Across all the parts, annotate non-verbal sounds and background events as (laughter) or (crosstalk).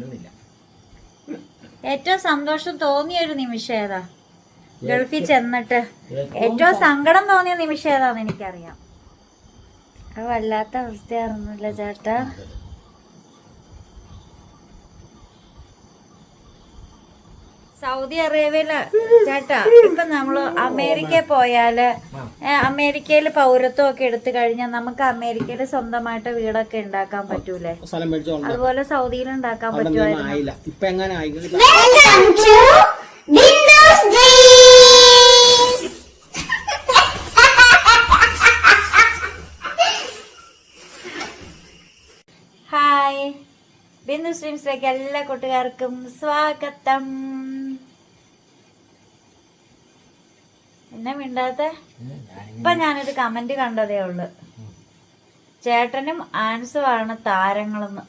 അനങ്ങില്ല ഏറ്റവും സന്തോഷം തോന്നിയ ഒരു നിമിഷം ഏതാ? ഗൾഫിൽ ചെന്നിട്ട് ഏറ്റവും സങ്കടം തോന്നിയ നിമിഷം ഏതാന്ന് എനിക്കറിയാം. അത് വല്ലാത്ത അവസ്ഥയായിരുന്നില്ല ചേട്ടാ. സൗദി അറേബ്യയിൽ ചേട്ടാ ഇപ്പൊ നമ്മൾ അമേരിക്കയിൽ പോയാൽ അമേരിക്കയിൽ പൗരത്വം ഒക്കെ എടുത്തു കഴിഞ്ഞാൽ നമുക്ക് അമേരിക്കയിൽ സ്വന്തമായിട്ട് വീടൊക്കെ ഉണ്ടാക്കാൻ പറ്റൂലേ? അതുപോലെ സൗദിയിൽ ഉണ്ടാക്കാൻ പറ്റുമായിരുന്നു! ഹായ് ബിന്ദു സ്ട്രീംസിലേക്ക് എല്ലാ കൂട്ടുകാർക്കും സ്വാഗതം. എന്നെ മിണ്ടാത്ത ഇപ്പൊ ഞാനൊരു കമന്റ് കണ്ടതേ ഉള്ളു. ചേട്ടനും ആൻസുമാണ് താരങ്ങളെന്ന്.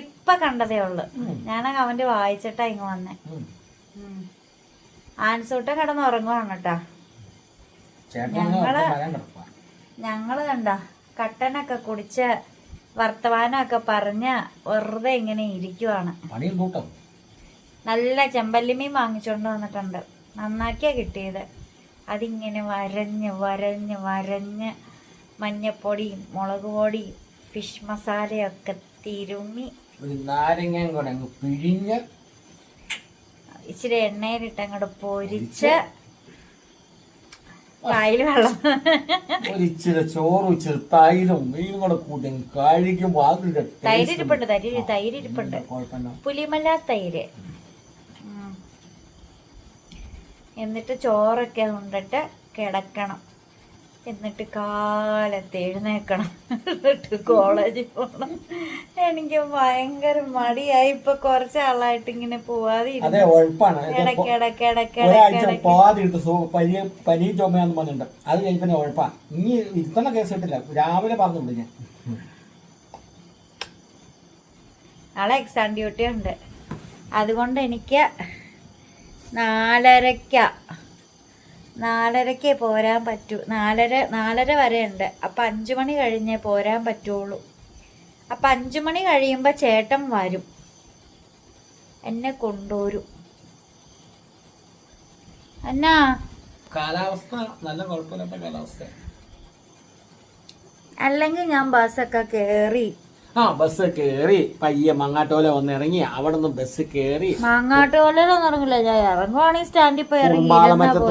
ഇപ്പൊ കണ്ടതേ ഉള്ളു. ഞാൻ ആ കമന്റ് വായിച്ചിട്ടാ ഇങ്ങ് വന്നേ. ആൻസൂട്ട കിടന്നുറങ്ങുവാണ് കിടന്ന് ഉറങ്ങുവാണ് കേട്ടാ. ഞങ്ങൾ ഞങ്ങൾ കണ്ട കട്ടനൊക്കെ കുടിച്ച് വർത്തമാനമൊക്കെ പറഞ്ഞ് വെറുതെ ഇങ്ങനെ ഇരിക്കുവാണ്. നല്ല ചെമ്പല്ലിമീൻ വാങ്ങിച്ചോണ്ട് വന്നിട്ടുണ്ട്. നന്നാക്കിയാ കിട്ടിയത്. അതിങ്ങനെ വരഞ്ഞ് വരഞ്ഞ് വരഞ്ഞ് മഞ്ഞപ്പൊടിയും മുളക് പൊടിയും ഫിഷ് മസാലയൊക്കെ തിരുമ്മി നാരങ്ങയും കൂടെ അങ്ങ് പിഴിഞ്ഞ് ഇച്ചിരി എണ്ണയിലിട്ട് അങ്ങോട്ട് പൊരിച്ച് വായിൽ വെള്ളം. ഒരു ഇച്ചിരി ചോറും ഇച്ചിരി തൈരും മീനും കൂടെ കൂട്ടി അങ്ങ് കഴിക്കുമ്പോ അതിന്റെ തൈര് ഇരിപ്പുണ്ട് തൈര് തൈര്. എന്നിട്ട് ചോറൊക്കെ ഉണ്ടിട്ട് കിടക്കണം. എന്നിട്ട് കാലത്ത് എഴുന്നേക്കണം. എന്നിട്ട് കോളേജിൽ പോകണം എനിക്ക് ഭയങ്കര മടിയായി. ഇപ്പൊ കുറച്ച് ആളായിട്ട് ഇങ്ങനെ പോവാതെ അതെ ഉഴപ്പാണ്. ഇടയ്ക്ക് ഇടയ്ക്ക് ഇടയ്ക്ക് ഒരാഴ്ച ഇടയ്ക്ക് പാതിട്ട് പനി പനി ചുമയാന്ന് പറഞ്ഞിട്ടുണ്ട്. അത് കഴിഞ്ഞ ഉഴപ്പാ. ഇനി ഇരുത്തണ കേസ് കിട്ടില്ല രാവിലെ പറഞ്ഞുണ്ട് ഞാൻ. നാളെ എക്സാം ഡ്യൂട്ടി ഉണ്ട്. അതുകൊണ്ട് എനിക്ക് നാലരയ്ക്ക. നാലരയ്ക്ക് പോരാൻ പറ്റൂ. നാലര നാലര വരെ ഉണ്ട് അപ്പം അഞ്ചു മണി കഴിഞ്ഞേ പോരാൻ പറ്റുള്ളൂ. അപ്പം അഞ്ചു മണി കഴിയുമ്പോൾ ചേട്ടൻ വരും. എന്നെ കൊണ്ടുവരും. എന്നാ കാലാവസ്ഥ നല്ല കുഴപ്പമില്ലാത്ത കാലാവസ്ഥ അല്ലെങ്കിൽ ഞാൻ ബസ്സൊക്കെ കയറി ആ ബസ് കയറി പയ്യെ മങ്ങാട്ടോല വന്ന് ഇറങ്ങി അവിടെ നിന്ന് ബസ് കയറി മങ്ങാട്ടോലൊന്നും ഇറങ്ങില്ല ഞാൻ ഇറങ്ങുവാണെങ്കിൽ സ്റ്റാൻഡിൽ പോയി ഇറങ്ങി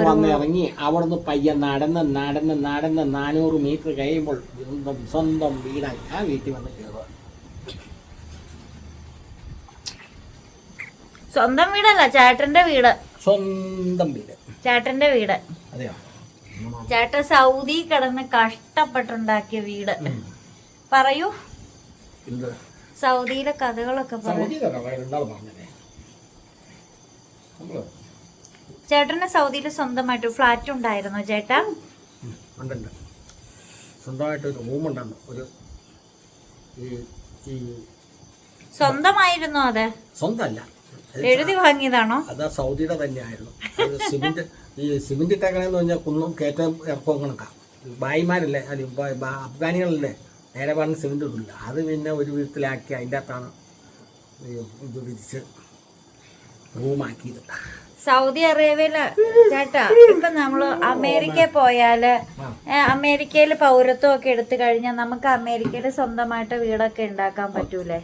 വന്ന് ഇറങ്ങി അവിടെ നിന്ന് പയ്യെ നടന്ന് നടന്ന് നടന്ന് നാനൂറ് മീറ്റർ കഴിയുമ്പോൾ സ്വന്തം സ്വന്തം വീടായി. ആ വീട്ടിൽ വന്ന് കയറുക സ്വന്തം വീടല്ല ചേട്ടന്റെ വീട്. സ്വന്തം വീട്. ചേട്ടന്റെ വീട്. അതെയോ? ചേട്ടൻ സൗദി കിടന്ന് കഷ്ടപ്പെട്ടുണ്ടാക്കിയ വീട്. പറയൂ. സൗദിയിലെ കഥകളൊക്കെ ചേട്ടന് സൗദിയിൽ സ്വന്തമായിട്ട് ഫ്ലാറ്റ് ഉണ്ടായിരുന്നോ ചേട്ടാ. ഉണ്ടുണ്ട്. സ്വന്തമായിട്ട് ഒരു റൂമുണ്ടെന്ന് ഒരു ഈ സ്വന്തമായിരുന്നു അത്? സ്വന്തമല്ല. എഴുതി വാങ്ങിയതാണോ? അതാ സൗദിയുടെ തന്നെയായിരുന്നു. സിമെന്റ് ഈ സിമെന്റ് ഇട്ടേക്കണെന്ന് പറഞ്ഞാൽ കുന്നും കയറ്റം ഇറക്കവും കണക്കാ. ഭായിമാരല്ലേ അല്ല അഫ്ഗാനികളല്ലേ? നേരെ പറഞ്ഞ് സിമെന്റ് ഇടില്ല അത് പിന്നെ ഒരു വീട്ടിലാക്കി അതിന്റെ അകത്താണ് ഇത് വിരിച്ച് റൂമാക്കിയത്. സൗദി അറേബ്യയിൽ ചേട്ടാ ഇപ്പൊ നമ്മൾ അമേരിക്ക പോയാൽ അമേരിക്കയിൽ പൗരത്വം ഒക്കെ എടുത്തു കഴിഞ്ഞാൽ നമുക്ക് അമേരിക്കയിൽ സ്വന്തമായിട്ട് വീടൊക്കെ ഉണ്ടാക്കാൻ പറ്റൂലേ?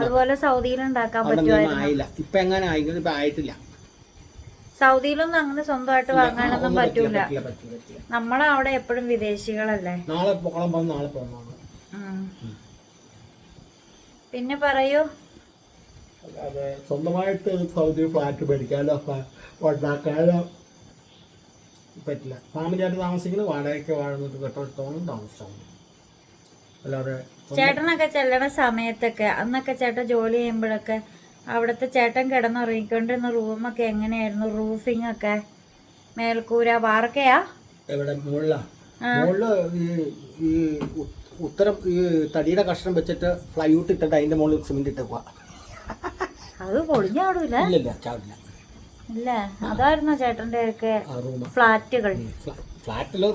അതുപോലെ സൗദിയിൽ ഉണ്ടാക്കാൻ പറ്റൂല പറ്റുമായിരുന്നു. സൗദിയിലൊന്നും അങ്ങനെ സ്വന്തമായിട്ട് വാങ്ങാനൊന്നും പറ്റൂല. നമ്മളവിടെ എപ്പോഴും വിദേശികളല്ലേ? നാളെ നാളെ. പിന്നെ പറയൂ. സ്വന്തമായിട്ട് സൗദി ഫ്ലാറ്റ് മേടിക്കാനോ ഉണ്ടാക്കാനോ പറ്റില്ല. ഫാമിലിയായിട്ട് താമസിക്കുന്നത് വാടകയ്ക്ക് വാഴുന്നത് കെട്ടിടത്തോളം താമസിച്ചാൽ മതി. അല്ലാതെ ചേട്ടനൊക്കെ ചെല്ലണ സമയത്തൊക്കെ അന്നൊക്കെ ചേട്ടൻ ജോലി ചെയ്യുമ്പോഴൊക്കെ അവിടുത്തെ ചേട്ടൻ കിടന്നുറങ്ങിക്കൊണ്ടിരുന്ന റൂമൊക്കെ എങ്ങനെയായിരുന്നു? റൂഫിംഗ് ഒക്കെ മേൽക്കൂര വാർക്കയാ? എവിടെ? മുകളിലാ. മുകളിൽ ഈ ഈ ഉത്തരം ഈ തടിയുടെ കഷ്ണം വെച്ചിട്ട് ഫ്ലൈ ഔട്ട് ഇട്ടിട്ട് അതിന്റെ മുകളിൽ സിമെന്റ് ഇട്ടേക്കുക അത് പൊളിഞ്ഞാടൂല ഇല്ലില്ല ചാവില്ല ഇല്ല അതായിരുന്നു ചേട്ടന്റെ ഒക്കെ ഫ്ലാറ്റുകൾ. ഫ്ലാറ്റിലെ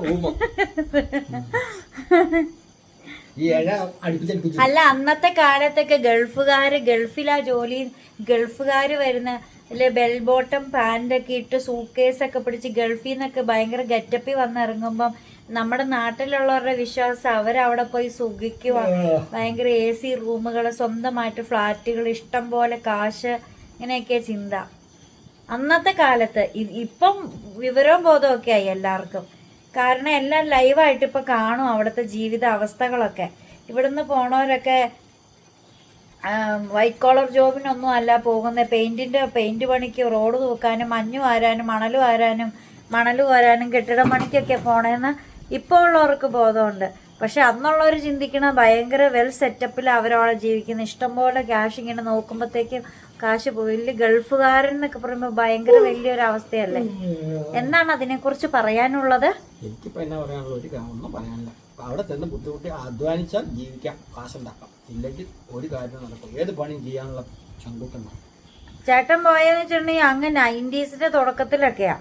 അല്ല അന്നത്തെ കാലത്തൊക്കെ ഗൾഫുകാര് ഗൾഫിലാ ജോലി ഗൾഫുകാര് വരുന്ന അല്ലെ ബെൽ ബോട്ടം പാന്റൊക്കെ ഇട്ട് സൂക്കേസ് ഒക്കെ പിടിച്ച് ഗൾഫിൽ നിന്നൊക്കെ ഭയങ്കര ഗെറ്റപ്പിൽ വന്നിറങ്ങുമ്പം നമ്മുടെ നാട്ടിലുള്ളവരുടെ വിശ്വാസം അവരവിടെ പോയി സുഖിക്കുക ഭയങ്കര എ സി റൂമുകൾ സ്വന്തമായിട്ട് ഫ്ലാറ്റുകൾ ഇഷ്ടം പോലെ കാശ് ഇങ്ങനെയൊക്കെ ചിന്ത. അന്നത്തെ കാലത്ത് ഇപ്പം വിവരവും ബോധമൊക്കെ ആയി എല്ലാവർക്കും. കാരണം എല്ലാം ലൈവായിട്ട് ഇപ്പൊ കാണും അവിടുത്തെ ജീവിത അവസ്ഥകളൊക്കെ. ഇവിടുന്ന് പോണവരൊക്കെ വൈറ്റ് കോളർ ജോബിനൊന്നും അല്ല പോകുന്നത് പെയിന്റിന്റെ പെയിന്റ് പണിക്ക് റോഡ് തൂക്കാനും മഞ്ഞ് വാരാനും മണൽ വാരാനും മണൽ വാരാനും കെട്ടിട പണിക്കൊക്കെ പോണേന്ന് ഇപ്പോൾ ഉള്ളവർക്ക് ബോധമുണ്ട്. പക്ഷെ അന്നുള്ളവർ ചിന്തിക്കണ ഭയങ്കര വെൽ സെറ്റപ്പിൽ അവരവിടെ ജീവിക്കുന്ന ഇഷ്ടംപോലെ ക്യാഷ് ഇങ്ങനെ നോക്കുമ്പോഴത്തേക്കും കാശ് വലിയ ഗൾഫുകാരൻ എന്നൊക്കെ പറയുമ്പോൾ ഭയങ്കര വലിയൊരു അവസ്ഥയല്ലേ? എന്താണ് അതിനെക്കുറിച്ച് പറയാനുള്ളത്? എനിക്കിപ്പോൾ എന്നാ പറയാനുള്ള ഒരു ഒന്നും പറയാനില്ല. അവിടെ ചെന്ന് ബുദ്ധിമുട്ടി അധ്വാനിച്ചാൽ ജീവിക്കാം കാശുണ്ടാക്കാം. ഇല്ലെങ്കിൽ ഒരു കാര്യം നടക്കും ഏത് പണിയും ചെയ്യാനുള്ള ചങ്കൂട്ടുണ്ടാവും ചേട്ടൻ പോയെന്ന് വെച്ചിട്ടുണ്ടെങ്കിൽ അങ്ങ് നയന്റീസിന്റെ തുടക്കത്തിലൊക്കെയാ.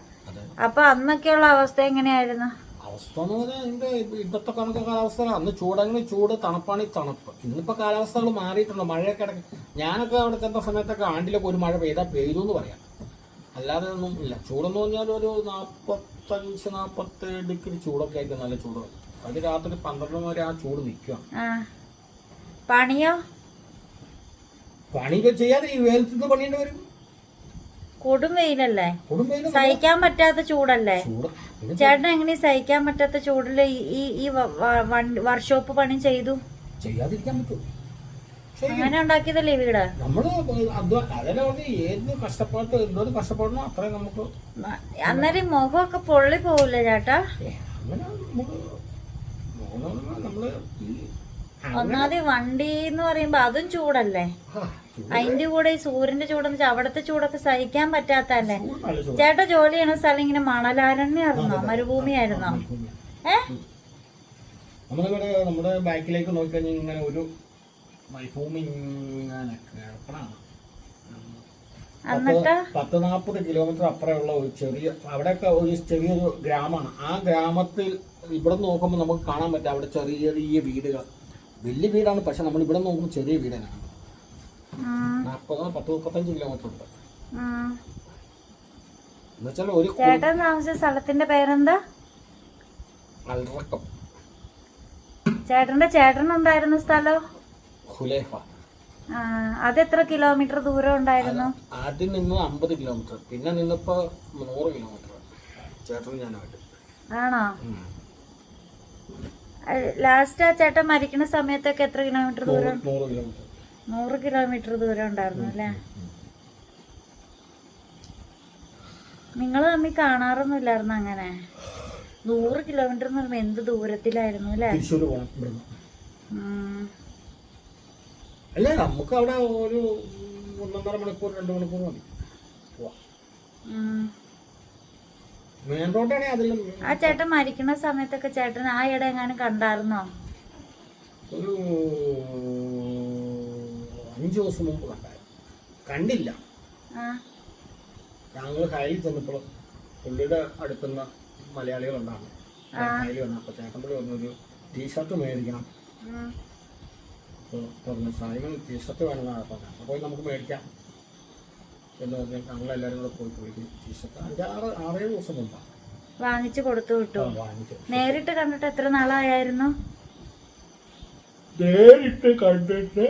അപ്പൊ അന്നൊക്കെയുള്ള അവസ്ഥ എങ്ങനെയായിരുന്നു? അവസ്ഥ എന്ന് പറഞ്ഞാൽ ഇതിന്റെ ഇന്നത്തെ കണക്ക് കാലാവസ്ഥ അന്ന് ചൂടെങ്കിൽ ചൂട് തണുപ്പാണ് തണുപ്പ്. ഇന്നിപ്പോൾ കാലാവസ്ഥകൾ മാറിയിട്ടുണ്ട്. മഴയൊക്കെ ഇടയ്ക്ക് ഞാനൊക്കെ അവിടെ ചെന്ന സമയത്തൊക്കെ ആണ്ടിലൊക്കെ ഒരു മഴ പെയ്താൽ പെയ്തു എന്ന് പറയാം. അല്ലാതെ ഒന്നും ഇല്ല. ചൂടെന്ന് പറഞ്ഞാൽ ഒരു നാൽപ്പത്തഞ്ച് നാൽപ്പത്തേഴ് ഡിഗ്രി ചൂടൊക്കെ ആയിരിക്കും നല്ല ചൂട്. അത് രാത്രി പന്ത്രണ്ട് വരെ ആ ചൂട് നിൽക്കുകയാണ് പണിയോ? പണിയൊക്കെ ചെയ്യാതെ ഈ വെയിലത്ത് പണിയേണ്ടി വരും. കൊടും വെയിലല്ലേ? സഹിക്കാൻ പറ്റാത്ത ചൂടല്ലേ? ചേട്ടൻ എങ്ങനെ സഹിക്കാൻ പറ്റാത്ത ചൂടിൽ ഈ- ഈ വർക്ക്ഷോപ്പ് പണി ചെയ്തു? ചെയ്യാതിരിക്കാൻ പറ്റും. അങ്ങനെ ഉണ്ടാക്കിയതല്ലേ വീട്? നമ്മൾ അധ്വാ- അതല്ലേ പറഞ്ഞ ഏത് കഷ്ടപ്പാട്ട് എന്തോരം കഷ്ടപ്പെടണോ അത്രയും നമുക്ക് അന്നേരം മുഖമൊക്കെ പൊള്ളി പോവില്ല ചേട്ടാ? നമ്മൾ ഒന്നാമത് വണ്ടി എന്ന് പറയുമ്പോ അതും ചൂടല്ലേ? അതിന്റെ കൂടെ ഈ സൂര്യന്റെ ചൂടെന്ന് വെച്ചാൽ അവിടുത്തെ ചൂടൊക്കെ സഹിക്കാൻ പറ്റാത്തല്ലേ. ചേട്ടാ ജോലി ചെയ്യണ സ്ഥലം ഇങ്ങനെ മണലാരണ്യായിരുന്നോ? മരുഭൂമിയായിരുന്നോ? ഏ? നമ്മളിവിടെ നമ്മുടെ ബാക്കിലേക്ക് നോക്കിക്കഴിഞ്ഞാൽ ഇങ്ങനെ ഒരു മരുഭൂമി ഇങ്ങനെ കിടക്കണതാണ് എന്നിട്ട്? പത്ത് നാൽപ്പത് കിലോമീറ്റർ അപ്പുറമുള്ള ഒരു ചെറിയ അവിടെയൊക്കെ ഒരു ചെറിയൊരു ഗ്രാമമാണ്. ആ ഗ്രാമത്തിൽ ഇവിടെ നോക്കുമ്പോൾ നമുക്ക് കാണാൻ പറ്റും അവിടെ ചെറിയ ചെറിയ വീടുകൾ വലിയ വീടാണ് പക്ഷെ നമ്മൾ ഇവിടെ നോക്കുമ്പോൾ ചെറിയ വീടാണ്. നാൽപ്പതോ പത്ത് മുപ്പത്തഞ്ച് കിലോമീറ്റർ ഉണ്ട്. എന്നുവെച്ചാൽ ഒരു ചേട്ടൻ താമസിച്ച സ്ഥലത്തിന്റെ പേരെന്താ? അൽറക്കം. ചേട്ടന്റെ ഉണ്ടായിരുന്ന സ്ഥലോ? ഹുലേഫ. ആ, അതെത്ര കിലോമീറ്റർ ദൂരം ഉണ്ടായിരുന്നു? ആദ്യം നിന്ന് അമ്പത് കിലോമീറ്റർ പിന്നെ നിന്നിപ്പോ നൂറ് കിലോമീറ്റർ ചേട്ടൻ ഞാനായിട്ട് ആണോ? ലാസ്റ്റ് ആ ചേട്ടൻ മരിക്കുന്ന സമയത്തൊക്കെ എത്ര കിലോമീറ്റർ ദൂരം? നൂറ് കിലോമീറ്റർ ദൂരം ഉണ്ടായിരുന്നു അല്ലേ? നിങ്ങൾ തമ്മിൽ കാണാറൊന്നുമില്ലായിരുന്നു അങ്ങനെ? നൂറ് കിലോമീറ്റർ എന്ന് പറയുമ്പോൾ എന്ത് ദൂരത്തിലായിരുന്നു അല്ലേ. അല്ല നമുക്ക് അവിടെ ഒരു ഒന്നൊന്നര മണിക്കൂർ രണ്ട് മണിക്കൂർ മതി പോവാം ഉം. മെയിൻ റോഡാണെങ്കിൽ അതിലും ആ ചേട്ടൻ മരിക്കുന്ന സമയത്തൊക്കെ ചേട്ടൻ ആ ഇട എങ്ങാനും കണ്ടായിരുന്നോ? ഒരു അഞ്ചു ദിവസം മുമ്പ് കണ്ടായിരുന്നു. കണ്ടില്ല. ഞങ്ങൾ ഹൈലി ചെന്നപ്പോൾ പുള്ളിയുടെ അടുത്തുനിന്ന് മലയാളികളുണ്ടാണ് വന്ന. അപ്പൊ ചേട്ടൻ പുള്ളി വന്നൊരു ടീഷർട്ട് മേടിക്കണം. പറഞ്ഞു സായിമൻ ടീഷർട്ട് വേണമെന്നാണ് പറഞ്ഞത്. അപ്പോൾ പോയി നമുക്ക് മേടിക്കാം. എന്ന് പറഞ്ഞ ഞങ്ങളെല്ലാവരും കൂടെ പോയി പോയി ടീഷർട്ട് അഞ്ചാറ് ആറേഴ് ദിവസം മുമ്പാണ് വാങ്ങിച്ചു കൊടുത്തു വിട്ടു. വാങ്ങിച്ചു നേരിട്ട് കണ്ടിട്ട് എത്ര നാളായിരുന്നു നേരിട്ട് കണ്ടിട്ട്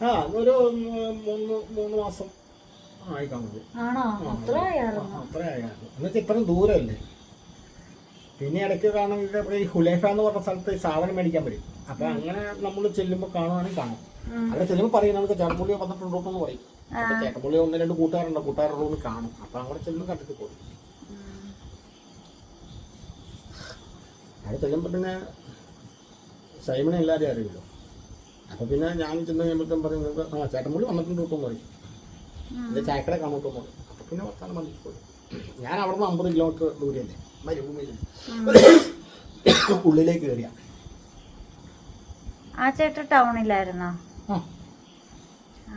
ആ ഒരു മൂന്ന് മൂന്ന് മാസം ആയി കാണുള്ളൂ ആണോ? അത്ര ആയിരുന്നു അത്ര ആയിരുന്നു എന്നുവെച്ചാൽ ഇത്രയും ദൂരമല്ലേ? പിന്നെ ഇടയ്ക്ക് കാണുന്നത് ഈ ഹുലേഫ എന്ന് പറഞ്ഞ സ്ഥലത്ത് സാധനം മേടിക്കാൻ പറ്റും അപ്പൊ അങ്ങനെ നമ്മൾ ചെല്ലുമ്പോൾ കാണുവാണെങ്കിൽ കാണും. അവിടെ ചെല്ലുമ്പോൾ പറയും നമുക്ക് ചേട്ടപ്പുള്ളി വന്നിട്ടുണ്ടോ എന്ന് പറയും. അപ്പൊ ചേട്ടപ്പുള്ളി ഒന്ന് രണ്ട് കൂട്ടുകാരുണ്ട് കൂട്ടുകാരുടെ കാണും. അപ്പൊ അവിടെ ചെല്ലുമ്പോൾ കണ്ടിട്ട് പോകും അവിടെ ചെല്ലുമ്പോൾ പിന്നെ സൈമിനെ എല്ലാവരെയും അറിയില്ല. അപ്പൊ പിന്നെ ഞാൻ ചെന്ന് കഴിയുമ്പോഴത്തേക്കും പറയും നിങ്ങൾക്ക് ആ ചേട്ടൻപുള്ളി വന്നിട്ടുണ്ട് കേട്ടോ പറയും. എന്റെ ചായക്കട കാണൂട്ടോ പറയും. അപ്പൊ പിന്നെ വർത്താനം വന്നിട്ട് പോയി ഞാൻ അവിടെ നിന്ന് അമ്പത് കിലോമീറ്റർ ദൂരെയല്ലേ? മരുഭൂമിയിൽ ഉള്ളിലേക്ക് കയറിയ ആ ചേട്ടൻ ടൗണിലായിരുന്നോ ആ ആ.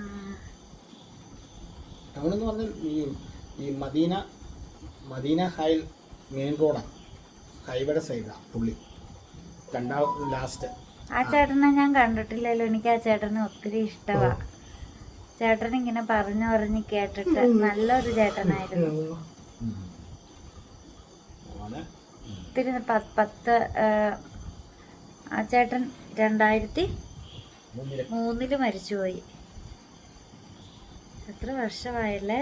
ടൗൺ എന്ന് പറഞ്ഞാൽ ഈ ഈ മദീന മദീന ഹൈൽ മെയിൻ റോഡാണ് ഹൈവേയുടെ സൈഡാണ് പുള്ളി. രണ്ടാം ലാസ്റ്റ് ആ ചേട്ടനെ ഞാൻ കണ്ടിട്ടില്ലല്ലോ. എനിക്ക് ആ ചേട്ടനെ ഒത്തിരി ഇഷ്ടമാ ചേട്ടൻ ഇങ്ങനെ പറഞ്ഞു പറഞ്ഞ് കേട്ടിട്ട് നല്ലൊരു ചേട്ടനായിരുന്നു. ഒത്തിരി പത്ത് ആ, ചേട്ടൻ രണ്ടായിരത്തി മൂന്നിൽ മരിച്ചുപോയി. എത്ര വർഷമായല്ലേ?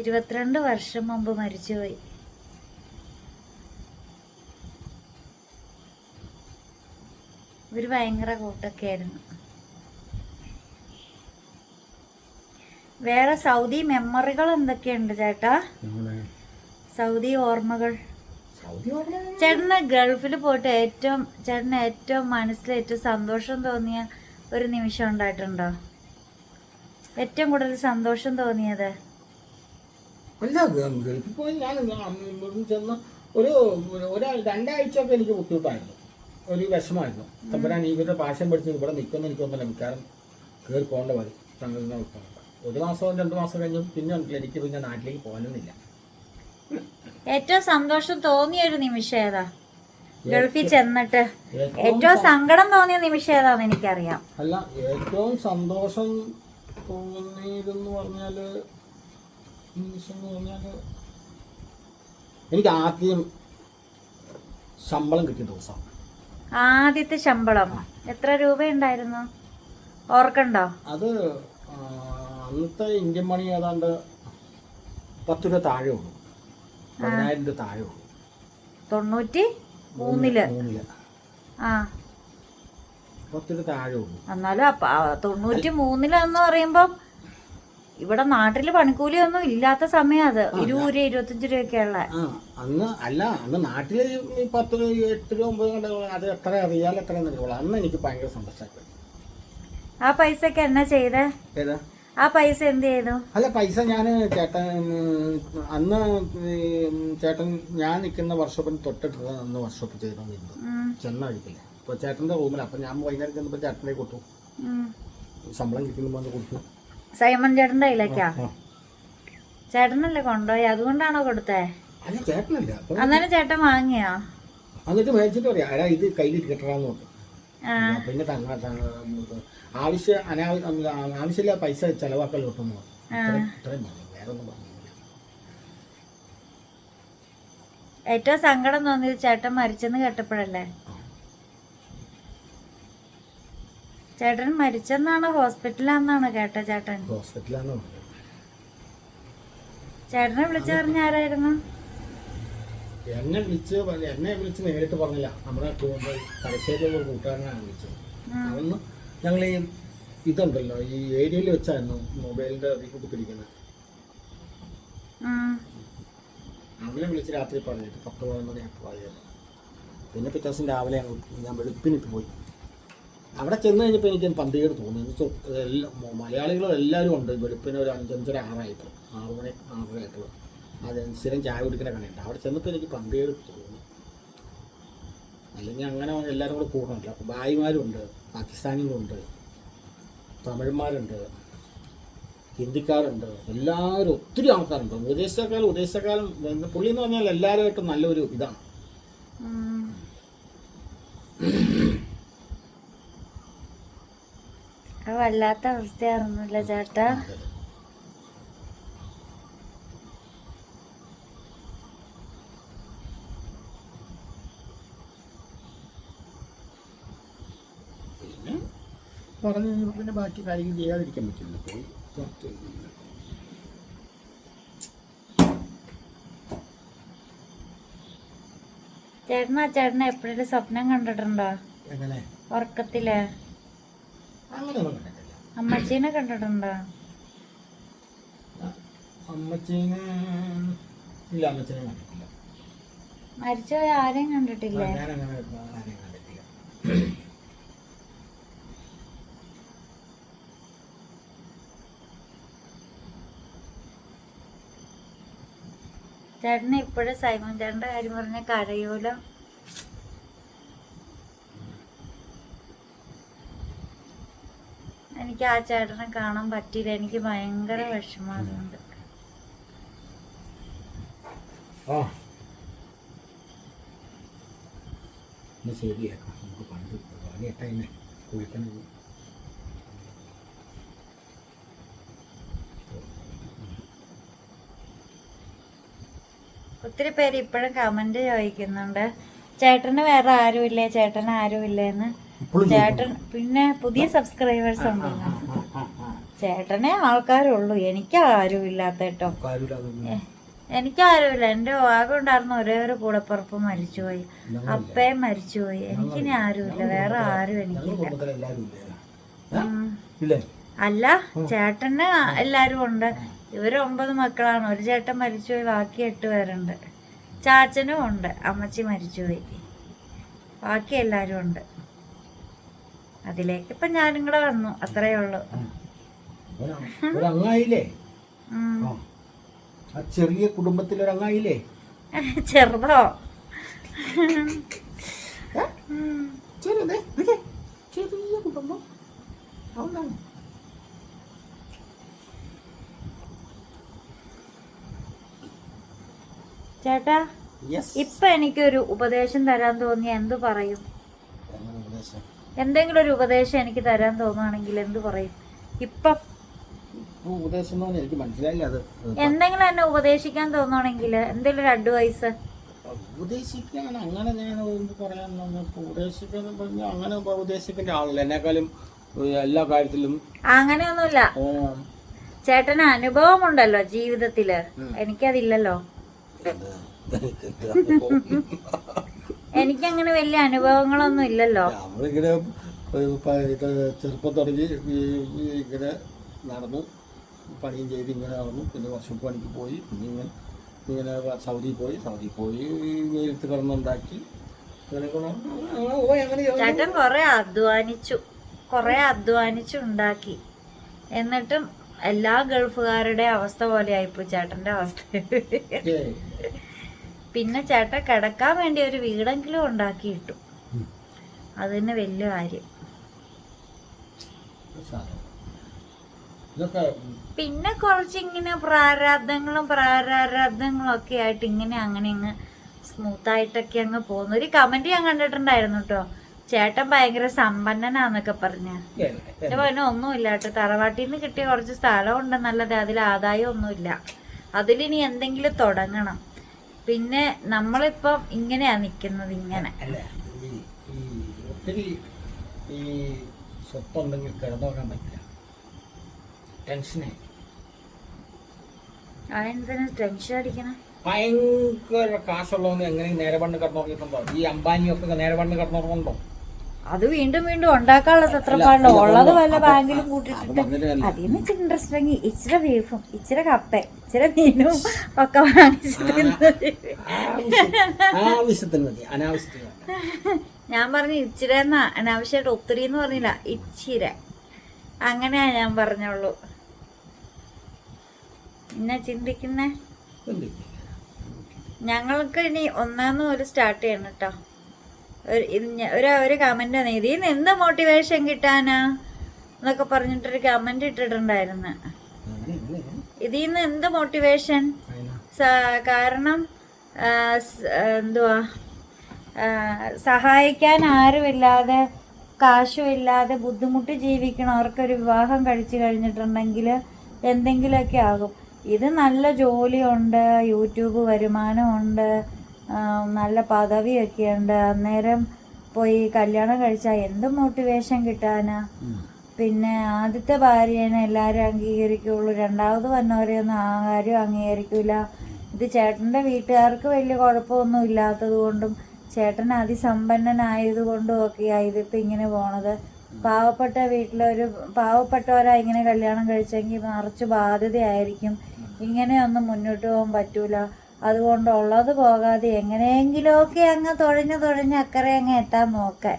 ഇരുപത്തിരണ്ട് വർഷം മുമ്പ് മരിച്ചുപോയി. ഒരു ഭയങ്കര കൂട്ടൊക്കെ ആയിരുന്നു വേറെ സൗദി മെമ്മറികൾ എന്തൊക്കെയുണ്ട് ചേട്ടാ? സൗദി ഓർമ്മകൾ. ചേട്ടന് ഗൾഫിൽ പോയിട്ട് ഏറ്റവും ചേട്ടന് ഏറ്റവും മനസ്സിൽ ഏറ്റവും സന്തോഷം തോന്നിയ ഒരു നിമിഷം ഉണ്ടായിട്ടുണ്ടോ? ഏറ്റവും കൂടുതൽ സന്തോഷം തോന്നിയത്? ഗൾഫിൽ പോയി ഞാൻ ഇവിടുന്ന് ചെന്ന് ഒരു ഒരു- ഒരാ രണ്ടാഴ്ച ഒക്കെ എനിക്ക് ബുദ്ധിമുട്ടായിരുന്നു. ഒരു വിഷമായിരുന്നു തമ്പരാൻ ഇവരുടെ പാശം പഠിച്ച് ഇവിടെ നിൽക്കുന്ന എനിക്കൊന്നുമില്ല. മിക്കാറും കയറി പോകേണ്ട മതി തങ്ങളിൽ ഒരു മാസവും രണ്ട് മാസം കഴിഞ്ഞു പിന്നെ എനിക്ക് പിന്നെ നാട്ടിലേക്ക് പോകാനൊന്നുമില്ല. ഏറ്റവും സന്തോഷം തോന്നിയ ഒരു നിമിഷം ഏതാ? ഗൾഫിൽ ചെന്നിട്ട് ഏറ്റവും സങ്കടം തോന്നിയ നിമിഷം ഏതാന്ന് എനിക്കറിയാം. അല്ല ഏറ്റവും സന്തോഷം തോന്നിയതെന്ന് പറഞ്ഞാൽ നിമിഷം പറഞ്ഞാൽ എനിക്ക് ആദ്യം ശമ്പളം കിട്ടിയ ദിവസം ആദ്യത്തെ ശമ്പളം എത്ര രൂപ ഉണ്ടായിരുന്നു ഓർക്കണ്ടോ? അത് അന്നത്തെ ഇന്ത്യൻ മണി ഏതാണ്ട് പത്ത് രൂപ താഴെ ഉള്ളൂ. പതിനായിരം രൂപ താഴെ ഉള്ളൂ. തൊണ്ണൂറ്റി മൂന്നിൽ. ആ. ഉള്ളൂ. എന്നാലും തൊണ്ണൂറ്റി മൂന്നിലെന്ന് പറയുമ്പം ഇവിടെ നാട്ടിൽ പണിക്കൂലിയൊന്നും ഇല്ലാത്ത സമയം അത്. ഇരുപത് രൂപ ഇരുപത്തഞ്ച് രൂപയൊക്കെയുള്ള. ആ അന്ന് അല്ല അന്ന് നാട്ടിൽ പത്ത് എട്ട് രൂപ ഒമ്പത് കണ്ട അത് എത്ര അറിയാലോ എത്ര അന്ന് എനിക്ക് ഭയങ്കര സന്തോഷമായി. ആ പൈസക്ക് എന്നാ ചെയ്തേ? ഏതാ? ആ പൈസ എന്ത് ചെയ്തു? അല്ല പൈസ ഞാൻ ചേട്ടൻ അന്ന് ചേട്ടൻ ഞാൻ നിൽക്കുന്ന വർക്ക്ഷോപ്പിന് തൊട്ടിട്ട് അന്ന് വർക്ക്ഷോപ്പ് ചെയ്തോണ്ടിരുന്നു ചെന്ന കഴിക്കില്ല അപ്പോൾ ചേട്ടന്റെ റൂമിൽ അപ്പം ഞാൻ വൈകുന്നേരം ചെന്നപ്പോൾ ചേട്ടനെ കൊടുത്തു. ശമ്പളം കിട്ടുന്നു കൊടുത്തു. സൈമൺ ചേട്ടന്റെ കയ്യിലേക്കാ. ചേട്ടനല്ലേ കൊണ്ടുപോയി? അതുകൊണ്ടാണോ കൊടുത്തേ? അല്ല ചേട്ടനല്ല. അപ്പം അന്നേരം ചേട്ടൻ വാങ്ങിയാ? എന്നിട്ട് മേടിച്ചിട്ട് പറയാം. ആരാ ഇത് കയ്യിൽ കിട്ടണമെന്ന് നോക്കും പിന്നെ ആവശ്യ ആവശ്യമില്ല പൈസ ചെലവാക്കൽ കിട്ടുന്നു? ഇത്രയും വേറെ ഒന്നും ഏറ്റവും സങ്കടം തോന്നിയത് ചേട്ടൻ മരിച്ചെന്ന് കേട്ടപ്പോഴല്ലേ? ചേട്ടൻ മരിച്ചെന്നാണ് ഹോസ്പിറ്റലാന്നാണ് കേട്ട ചേട്ടൻ? ഹോസ്പിറ്റലാണോ ചേട്ടനെ വിളിച്ചു പറഞ്ഞ ആരായിരുന്നു? എന്നെ വിളിച്ച് എന്നെ വിളിച്ച് നേരിട്ട് പറഞ്ഞില്ല. നമ്മുടെ തലശ്ശേരിയിലുള്ള ഒരു കൂട്ടുകാരനാണ് വിളിച്ചത്. അതൊന്ന് ഞങ്ങൾ ഈ ഇതുണ്ടല്ലോ ഈ ഏരിയയിൽ വെച്ചായിരുന്നു മൊബൈലിന്റെ അതിൽ പിടിക്കുന്നത് അങ്ങനെ വിളിച്ച് രാത്രി പറഞ്ഞിട്ട് പത്ത് പതിനൊന്ന് മണി പറയുന്നത് പിന്നെ പിറ്റേ ദിവസം രാവിലെ ഞങ്ങൾ ഞാൻ വെളുപ്പിനിട്ട് പോയി. അവിടെ ചെന്ന് കഴിഞ്ഞപ്പോൾ എനിക്ക് പന്തികേട് തോന്നി. എന്ന് വെച്ചാൽ എല്ലാ മലയാളികളും എല്ലാവരും ഉണ്ട്. വെളുപ്പിന് ഒരു അഞ്ചഞ്ചര ആറായപ്പോൾ ആറ് മണി ആറര ആയപ്പോൾ അത് സ്ഥിരം ചായ കുടിക്കുന്ന കടയുണ്ട് അവിടെ ചെന്നപ്പോൾ എനിക്ക് പന്തികേട് തോന്നി. അല്ലെങ്കിൽ അങ്ങനെ എല്ലാവരും കൂടെ കൂടണമല്ലോ. അപ്പോൾ ഭായിമാരുണ്ട് പാകിസ്ഥാനികളുണ്ട് തമിഴന്മാരുണ്ട് ഹിന്ദിക്കാരുണ്ട് എല്ലാവരും ഒത്തിരി ആൾക്കാരുണ്ട്. ഉദ്ദേശക്കാലം ഉദ്ദേശക്കാലം പുള്ളി എന്ന് പറഞ്ഞാൽ എല്ലാവരുമായിട്ടും നല്ലൊരു ഇതാണ്. വല്ലാത്ത അവസ്ഥയായിരുന്നില്ല ചേട്ടാ പിന്നെ പറഞ്ഞു കഴിഞ്ഞപ്പോൾ പിന്നെ ബാക്കി കാര്യങ്ങൾ ചെയ്യാതിരിക്കാൻ പറ്റില്ല. പോയി പുറത്ത് ചേട്ടൻ ചേട്ടനെ എപ്പോഴും സ്വപ്നം കണ്ടിട്ടുണ്ടോ? ഉറക്കത്തിൽ? അമ്മച്ചീനെ കണ്ടിട്ടുണ്ടോ? അമ്മച്ചീനെ ഇല്ല അമ്മച്ചീനെ കണ്ടിട്ടില്ല. മരിച്ചുപോയ ആരെയും കണ്ടിട്ടില്ലേ ഞാൻ അങ്ങനെ ആരെയും കണ്ടിട്ടില്ല ചേട്ടന് ഇപ്പോഴും സൈമൺ ചേട്ടന്റെ കാര്യം പറഞ്ഞ കരയോലം. എനിക്ക് ആ ചേട്ടനെ കാണാൻ പറ്റിയില്ല. എനിക്ക് ഭയങ്കര വിഷമം ശരിയാക്കാം. നമുക്ക് പണ്ട് കുളിക്കണം ഒത്തിരി പേര് ഇപ്പോഴും കമന്റ് ചോദിക്കുന്നുണ്ട്. ചേട്ടന് വേറെ ആരുമില്ലേ? ചേട്ടന് ആരുമില്ലേന്ന്. ഇല്ലേന്ന് ചേട്ടൻ പിന്നെ പുതിയ സബ്സ്ക്രൈബേഴ്സ് ഉണ്ടല്ലോ. ചേട്ടനെ ആൾക്കാരുള്ളൂ. എനിക്ക് ആരും ഇല്ലാത്ത കേട്ടോ എനിക്ക് ആരുമില്ല. എന്റെ ആകെ ഉണ്ടായിരുന്ന ഒരേ ഒരു കൂടപ്പുറപ്പ് മരിച്ചുപോയി. അപ്പയും മരിച്ചുപോയി. എനിക്കിനി ആരുമില്ല. വേറെ ആരും എനിക്കില്ല. അല്ല ചേട്ടന് എല്ലാരും ഉണ്ട്. ഇവർ ഒമ്പത് മക്കളാണ്. ഒരു ചേട്ടൻ മരിച്ചുപോയി. ബാക്കി എട്ട് പേരുണ്ട്. ചാച്ചനും ഉണ്ട്. അമ്മച്ചി മരിച്ചു പോയി ബാക്കി എല്ലാവരും ഉണ്ട്. അതിലേക്ക് ഇപ്പൊ ഞാനും കൂടെ വന്നു. അത്രേ ഉള്ളൂ. ചെറിയ കുടുംബത്തിൽ അങ്ങായില്ലേ (laughs) ചെറുതോ? ചെറുതേ? ചെറിയ കുടുംബം. ചേട്ടാ ഇപ്പൊ എനിക്കൊരു ഉപദേശം തരാൻ തോന്നി എന്ത് പറയും? എന്തെങ്കിലും ഒരു ഉപദേശം എനിക്ക് തരാൻ തോന്നുകയാണെങ്കിൽ എന്ത് പറയും? ഇപ്പം. ഉപദേശം എനിക്ക് മനസ്സിലായില്ല അത്. എന്തെങ്കിലും എന്നെ ഉപദേശിക്കാൻ തോന്നുകയാണെങ്കിൽ എന്തെങ്കിലും ഒരു അഡ്വൈസ് ഉപദേശിക്കാൻ അങ്ങനെ ഞാൻ ഒന്ന് പറയാൻ ഇപ്പൊ ഉപദേശിക്കാൻ പറഞ്ഞാൽ അങ്ങനെ ഉപദേശിക്കേണ്ട ആളല്ല. എന്നെക്കാളും എല്ലാ കാര്യത്തിലും അങ്ങനെയൊന്നുമില്ല. ചേട്ടന് അനുഭവമുണ്ടല്ലോ ജീവിതത്തിൽ. എനിക്കതില്ലല്ലോ. (laughs) എനിക്കങ്ങനെ വലിയ അനുഭവങ്ങളൊന്നും ഇല്ലല്ലോ. നമ്മളിങ്ങനെ ചെറുപ്പം തുടങ്ങി ഇങ്ങനെ നടന്നു. പണിയും ചെയ്ത് ഇങ്ങനെ നടന്നു. പിന്നെ വർഷം പണിക്ക് പോയി. പിന്നെ ഇങ്ങനെ ഇങ്ങനെ സൗദി പോയി. സൗദി പോയി വെയിലത്ത് കിടന്നുണ്ടാക്കി. ചേട്ടൻ കൊറേ അധ്വാനിച്ചു. കൊറേ അധ്വാനിച്ചു ഉണ്ടാക്കി. എന്നിട്ടും എല്ലാ ഗൾഫുകാരുടെ അവസ്ഥ പോലെ ആയിപ്പോ ചേട്ടന്റെ അവസ്ഥ. പിന്നെ ചേട്ട കിടക്കാൻ വേണ്ടി ഒരു വീടെങ്കിലും ഉണ്ടാക്കി ഇട്ടു. അത് തന്നെ വലിയ കാര്യം. പിന്നെ കുറച്ചിങ്ങനെ പ്രാരാബ്ദങ്ങളും പ്രാരാബ്ദങ്ങളും ഒക്കെ ആയിട്ട് ഇങ്ങനെ അങ്ങനെ അങ്ങ് സ്മൂത്ത് ആയിട്ടൊക്കെ അങ്ങ് പോകുന്നു. ഒരു കമന്റ് ഞാൻ കണ്ടിട്ടുണ്ടായിരുന്നു കേട്ടോ ചേട്ടൻ ഭയങ്കര സമ്പന്നനാന്നൊക്കെ പറഞ്ഞ. എന്റെ പറഞ്ഞ ഒന്നുമില്ല കേട്ടോ തറവാട്ടിൽ നിന്ന് കിട്ടിയ കുറച്ച് സ്ഥലം ഉണ്ടെന്നല്ലാതെ അതിൽ ആദായം ഒന്നുമില്ല അതിലിനി എന്തെങ്കിലും തുടങ്ങണം. പിന്നെ നമ്മളിപ്പം ഇങ്ങനെയാ നിക്കുന്നത് ഇങ്ങനെ. അല്ല ഈ ഈ ഒത്തിരി ഈ സ്വത്തുണ്ടെങ്കിൽ കിടന്നുറങ്ങാൻ പറ്റില്ല. ടെൻഷനെ. അതെന്തിനാ ടെൻഷൻ അടിക്കണേ? ഭയങ്കര കാശുള്ളവന്ന് എങ്ങനെ നേരെ പണ്ട് കിടന്നുറങ്ങിയിട്ടുണ്ടോ? ഈ അംബാനിയൊക്കെ നേരെ പണ്ട് കിടന്നുറങ്ങുന്നുണ്ടോ? അത് വീണ്ടും വീണ്ടും ഉണ്ടാക്കാനുള്ള തത്രപ്പാടില്ല ഉള്ളത് വല്ല ബാങ്കിലും കൂട്ടിട്ടുണ്ട് കൂട്ടിട്ടിട്ട് അതിൽ നിന്ന് ഇച്ചിരി ഇൻട്രസ്റ്റ് ഉണ്ടെങ്കിൽ ഇച്ചിരി ബീഫും ഇച്ചിരി കപ്പ ഇച്ചിരി മീനും ഒക്കെ വാങ്ങിച്ചിട്ട്. ഞാൻ പറഞ്ഞു ഇച്ചിരി എന്നാ അനാവശ്യമായിട്ട് ഒത്തിരി എന്ന് പറഞ്ഞില്ല ഇച്ചിരി. അങ്ങനെയാ ഞാൻ പറഞ്ഞോളൂ പിന്നെ ചിന്തിക്കുന്നേ? ഞങ്ങൾക്ക് ഇനി ഒന്നാന്ന് ഒരു സ്റ്റാർട്ട് ചെയ്യണം കേട്ടോ. ഒരു ഒരു കമന്റ് വന്നു. ഇതിൽ നിന്ന് എന്ത് മോട്ടിവേഷൻ കിട്ടാനാ? എന്നൊക്കെ പറഞ്ഞിട്ടൊരു കമന്റ് ഇട്ടിട്ടുണ്ടായിരുന്നു. ഇതിൽ നിന്ന് എന്ത് മോട്ടിവേഷൻ കാരണം എന്തുവാ? സഹായിക്കാൻ ആരുമില്ലാതെ കാശുമില്ലാതെ ബുദ്ധിമുട്ടി ജീവിക്കണവർക്കൊരു വിവാഹം കഴിച്ചു കഴിഞ്ഞിട്ടുണ്ടെങ്കിൽ എന്തെങ്കിലുമൊക്കെ ആകും. ഇത് നല്ല ജോലിയുണ്ട് യൂട്യൂബ് വരുമാനമുണ്ട് നല്ല പദവിയൊക്കെ ഉണ്ട്. അന്നേരം പോയി കല്യാണം കഴിച്ചാൽ എന്ത് മോട്ടിവേഷൻ കിട്ടാനാ. പിന്നെ ആദ്യത്തെ ഭാര്യേനെ എല്ലാവരും അംഗീകരിക്കുള്ളൂ. രണ്ടാമത് വന്നവരെയൊന്നും ആരും അംഗീകരിക്കില്ല ഇത് ചേട്ടന്റെ വീട്ടുകാർക്ക് വലിയ കുഴപ്പമൊന്നും ഇല്ലാത്തത് കൊണ്ടും ചേട്ടൻ അതിസമ്പന്നനായത് കൊണ്ടും ഒക്കെയാണ് ഇതിപ്പോൾ ഇങ്ങനെ പോണത്. പാവപ്പെട്ട വീട്ടിലൊരു പാവപ്പെട്ടവരാ ഇങ്ങനെ കല്യാണം കഴിച്ചെങ്കിൽ മറിച്ച് ബാധ്യതയായിരിക്കും. ഇങ്ങനെയൊന്നും മുന്നോട്ട് പോകാൻ പറ്റൂല. അതുകൊണ്ട് ഉള്ളത് പോകാതെ എങ്ങനെയെങ്കിലുമൊക്കെ അങ്ങ് തുഴഞ്ഞ് തുഴഞ്ഞ് അക്കരെ അങ്ങ് എത്താൻ നോക്കാൻ.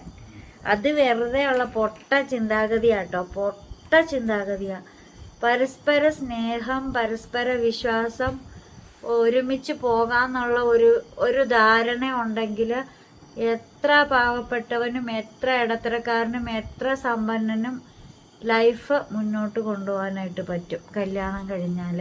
അത് വെറുതെ ഉള്ള പൊട്ട ചിന്താഗതിയാട്ടോ. പൊട്ട ചിന്താഗതിയാ. പരസ്പര സ്നേഹം പരസ്പര വിശ്വാസം ഒരുമിച്ച് പോകാന്നുള്ള ഒരു ഒരു ധാരണ ഉണ്ടെങ്കിൽ എത്ര പാവപ്പെട്ടവനും എത്ര ഇടത്തരക്കാരനും എത്ര സമ്പന്നനും ലൈഫ് മുന്നോട്ട് കൊണ്ടുപോകാനായിട്ട് പറ്റും. കല്യാണം കഴിഞ്ഞാൽ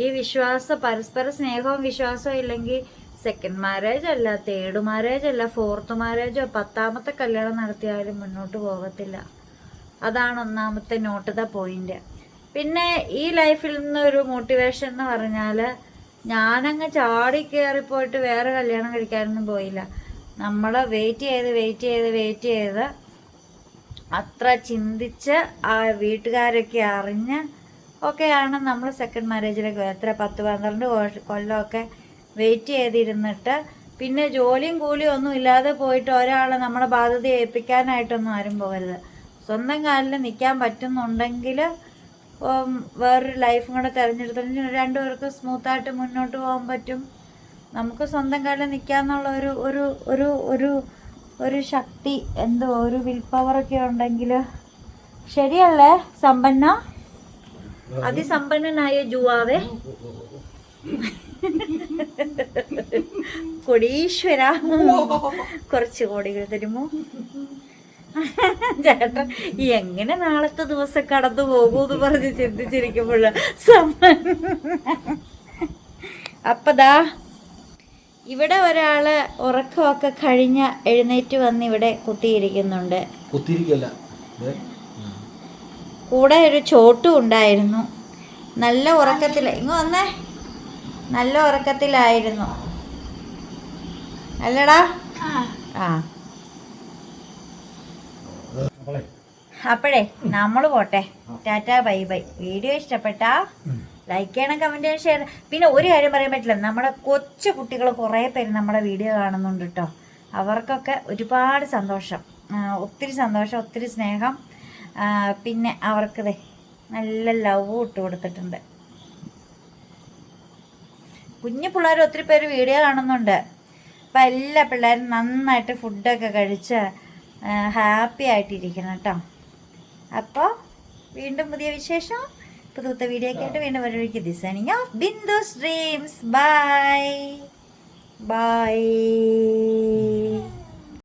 ഈ വിശ്വാസ പരസ്പര സ്നേഹവും വിശ്വാസവും ഇല്ലെങ്കിൽ സെക്കൻഡ് മാരേജ് അല്ല തേർഡ് മാരേജ് അല്ല ഫോർത്ത് മാരേജോ പത്താമത്തെ കല്യാണം നടത്തിയാലും മുന്നോട്ട് പോകത്തില്ല. അതാണ് ഒന്നാമത്തെ നോട്ട് ദ പോയിന്റ് പിന്നെ ഈ ലൈഫിൽ നിന്നൊരു മോട്ടിവേഷൻ എന്ന് പറഞ്ഞാൽ ഞാനങ്ങ് ചാടി കയറിപ്പോയിട്ട് വേറെ കല്യാണം കഴിക്കാനൊന്നും പോയില്ല. നമ്മൾ വെയിറ്റ് ചെയ്ത് വെയിറ്റ് ചെയ്ത് വെയിറ്റ് ചെയ്ത് അത്ര ചിന്തിച്ച് ആ വീട്ടുകാരൊക്കെ അറിഞ്ഞ് ഒക്കെയാണ് നമ്മൾ സെക്കൻഡ് മാരേജിലേക്ക് എത്ര? പത്ത് പന്ത്രണ്ട് കൊല്ലമൊക്കെ വെയിറ്റ് ചെയ്തിരുന്നിട്ട് പിന്നെ ജോലിയും കൂലിയും ഒന്നും ഇല്ലാതെ പോയിട്ട് ഒരാളെ നമ്മളെ ബാധ്യത ഏൽപ്പിക്കാനായിട്ടൊന്നും ആരും പോകരുത്. സ്വന്തം കാലിൽ നിൽക്കാൻ പറ്റുന്നുണ്ടെങ്കിൽ വേറൊരു ലൈഫും കൂടെ തിരഞ്ഞെടുത്തു രണ്ടുപേർക്ക് സ്മൂത്തായിട്ട് മുന്നോട്ട് പോകാൻ പറ്റും. നമുക്ക് സ്വന്തം കാലിൽ നിൽക്കാന്നുള്ള ഒരു ഒരു ഒരു ഒരു ഒരു ശക്തി എന്തോ ഒരു വിൽ പവറൊക്കെ ഉണ്ടെങ്കിൽ ശരിയല്ലേ സമ്പന്ന? അതിസമ്പന്നനായ ജുവാവേ. കൊടീശ്വര. കുറച്ച് കോടികൾ തരുമോ? ചേട്ടൻ എങ്ങനെ നാളത്തെ ദിവസം കടന്നു പോകൂന്ന് പറഞ്ഞ് ചിന്തിച്ചിരിക്കുമ്പോഴ അപ്പതാ ഇവിടെ ഒരാൾ ഉറക്കമൊക്കെ കഴിഞ്ഞ എഴുന്നേറ്റ് വന്ന് ഇവിടെ കുത്തിയിരിക്കുന്നുണ്ട്. കുത്തിരിക്കല്ല കൂടെ ഒരു ചോട്ടും ഉണ്ടായിരുന്നു. നല്ല ഉറക്കത്തിൽ ഇങ്ങ് വന്നേ. നല്ല ഉറക്കത്തിലായിരുന്നു. അല്ലടാ. ആ. അപ്പോഴേ നമ്മൾ പോട്ടെ. Tata bye bye. വീഡിയോ ഇഷ്ടപ്പെട്ടാ ലൈക്ക് ചെയ്യണം കമന്റ് ചെയ്യണം ഷെയർ പിന്നെ ഒരു കാര്യം പറയാൻ പറ്റില്ല. നമ്മുടെ കൊച്ചു കുട്ടികൾ കുറേ പേര് നമ്മുടെ വീഡിയോ കാണുന്നുണ്ട് കേട്ടോ അവർക്കൊക്കെ ഒരുപാട് സന്തോഷം. ഒത്തിരി സന്തോഷം ഒത്തിരി സ്നേഹം. പിന്നെ അവർക്ക് ദേ നല്ല ലവ് ഇട്ട് കൊടുത്തിട്ടുണ്ട്. കുഞ്ഞു പിള്ളേർ ഒത്തിരി പേര് വീഡിയോ കാണുന്നുണ്ട്. അപ്പം എല്ലാ പിള്ളേരും നന്നായിട്ട് ഫുഡൊക്കെ കഴിച്ച് ഹാപ്പി ആയിട്ടിരിക്കണം കേട്ടോ അപ്പോൾ വീണ്ടും പുതിയ വിശേഷം. പുതുത്ത വീഡിയോ ആയിട്ട് വീണ്ടും വരുവഴിക്ക് designing of Bindu's dreams bye bye